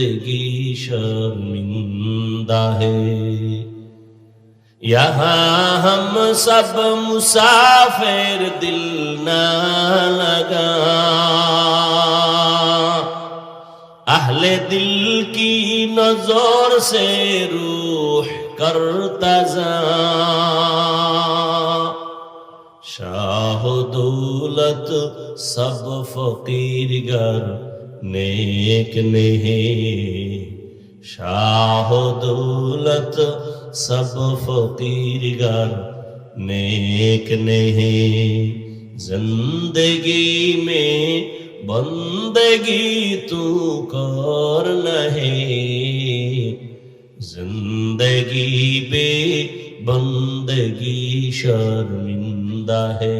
बंदगी शर्मिंदा है यहाँ हम सब मुसाफिर दिल न लगा अहले दिल की नजर से रूह करता जा शाह दौलत सब फकीर गर नेक नहीं शाह दौलत सब फकीर गर नेक नहीं जिंदगी में बंदगी तू कर नहीं जिंदगी बे बंदगी शर्मिंदा है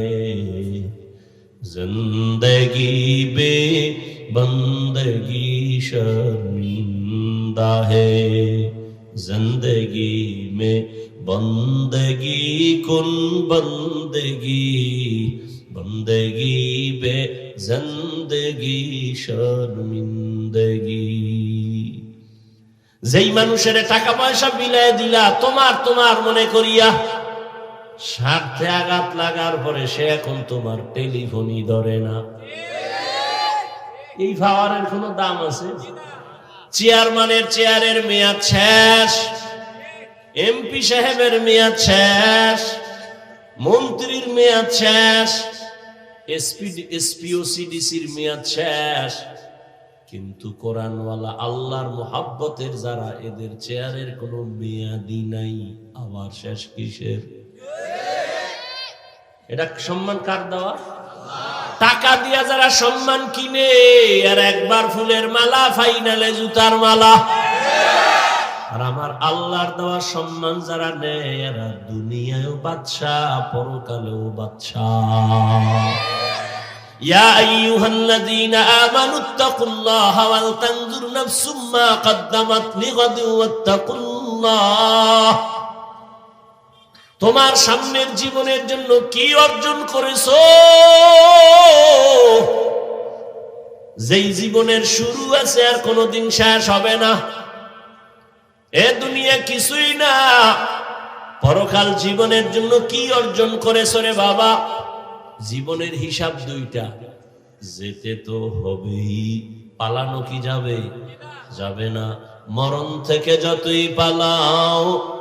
जिंदगी बे بندگی شرمندہ ہے زندگی میں بندگی کن بندگی بندگی بے زندگی شرمندگی যেই মানুষের টাকা পয়সা মিলাই দিলা, তোমার তোমার মনে করিয়া স্বার্থে আঘাত লাগার পরে সে এখন তোমার টেলিফোনই ধরে না। এই পাওয়ারের কোনো দাম আছে? চেয়ারম্যানের চেয়ারের মেয়াদ শেষ, এমপি সাহেবের মেয়াদ শেষ, মন্ত্রীর মেয়াদ শেষ, এসপি এসপিও সিডিসির মেয়াদ কিন্তু আল্লাহর মোহাব্বতের যারা, এদের চেয়ারের কোনো মেয়াদি নাই। আবার শেষ এটা সম্মান কার দেওয়া? টাকা দিয়া যারা সম্মান কিনে আর একবার ফুলের মালা ফাইনালে জুতার মালা আর আমার আল্লাহর দেওয়া সম্মান যারা নেয় এরা দুনিয়ায়ও বাচ্চা পরকালেও বাচ্চা يا أيها الذين آمنوا اتقوا الله ولتنظر نفس ما قدمت لغد واتقوا الله তোমার সামনের জীবনের জন্য কি অর্জন করেছ? যেই জীবনের শুরু আছে আর কোনোদিন শেষ হবে না। এ দুনিয়া কিছুই না। পরকাল জীবনের জন্য কি অর্জন করেছ রে বাবা? জীবনের হিসাব দুইটা। যেতে তো হবেই। পালানো কি যাবে? যাবে না। মরণ থেকে যতই পালাও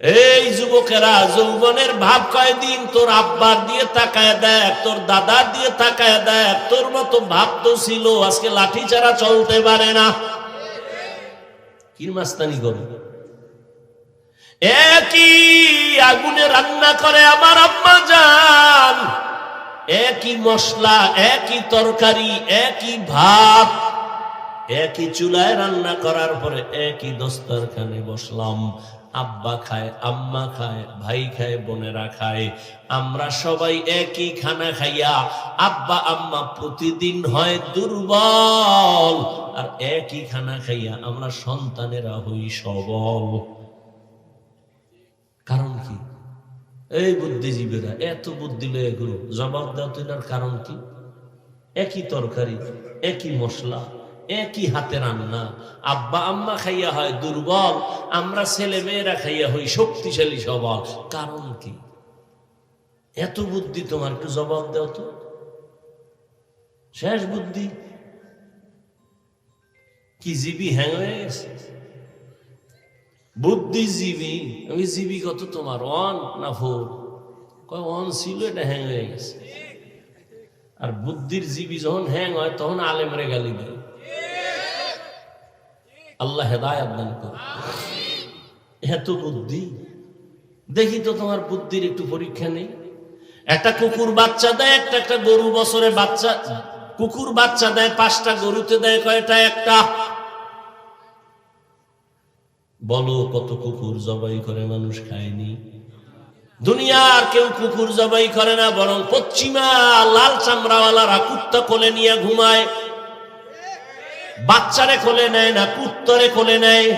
এই যুবকেরা, যৌবনের ভাব কয়দিন তোর আব্বার দিয়ে তাকায় দেখ, তোর দাদার দিয়ে তাকায় দেখ, তোর মতো ভাব তো ছিল, আজকে লাঠি ছাড়া চলতে পারে না। কিরমাস্তানি করো একই আগুনে রান্না করে আমার আম্মা যান একই মশলা, একই তরকারি, একই ভাত, একই চুলায় রান্না করার পরে একই দস্তরখানে বসলাম। আব্বা খায়, আম্মা খায়, ভাই খায়, বোনেরা খায়। আমরা সবাই একই খানা খাইয়া আব্বা, আম্মা প্রতিদিন হয় দুর্বল। আর একই খানা খাইয়া আমরা সন্তানেরা হই সবল। কারণ কি? এই বুদ্ধিজীবীরা, এত বুদ্ধি লয়ে জবাব তোলার কারণ কি? একই তরকারি, একই মশলা একই হাতে রান্না। আব্বা, আম্মা খাইয়া হয় দুর্বল, আমরা ছেলে মেয়েরা খাইয়া হই শক্তিশালী সবল। কারণ কি? এত বুদ্ধি তোমার একটু জবাব দাও তো। শেষ বুদ্ধি। কি জিবি হ্যাং হয়ে গেছে? বুদ্ধিজীবী আমি জীবী কত তোমার? অন না ফোর? কয় অন ছিল, এটা হ্যাং হয়ে গেছে। আর বুদ্ধির জীবী যখন হ্যাং হয়, তখন আলেমরে গালি দেয়। আল্লাহ হেদায়াত দান করে। এত বুদ্ধি। দেখি তো তোমার বুদ্ধির একটু পরীক্ষা নেই। একটা কুকুর বাচ্চা দেয়, একটা একটা গরু বছরে বাচ্চা, কুকুর বাচ্চা দেয়, পাঁচটা গরুতে দেয়, কয়টা, একটা। বলো, কত কুকুর জবাই করে, মানুষ খায়নি? দুনিয়ার কেউ কুকুর জবাই করে না, বরং পশ্চিমা লাল চামড়াওয়ালারা কুত্তা কোলে নিয়ে ঘুমায়। বাচ্চারে কোলে নেয় না, কুত্তরে কোলে নেয়।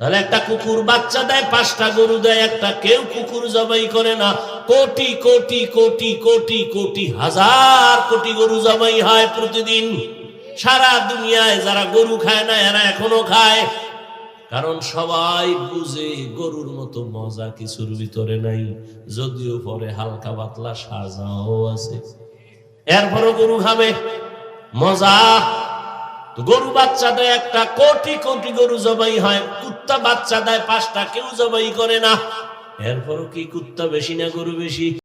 তাহলে একটা কুকুর বাচ্চা দেয়, পাঁচটা গরু দেয়, একটা কেউ কুকুর জবাই করে না। কোটি কোটি কোটি কোটি কোটি, হাজার কোটি গরু জবাই হয় প্রতিদিন। সারা দুনিয়ায় যারা গরু খায় না, এরা এখনও খায়। কারণ সবাই বুঝে গরুর মতো মজা কিছুর ভিতরে নাই। যদিও পরে হালকা পাতলা সাজাও আছে। এরপরও গরু খাবে। মজা গরু বাচ্চা দেয় একটা, কোটি কোটি গরু জবাই হয়, কুত্তা বাচ্চা দেয় পাঁচটা, কেউ জবাই করে না। এরপরও কি কুত্তা বেশি না গরু বেশি?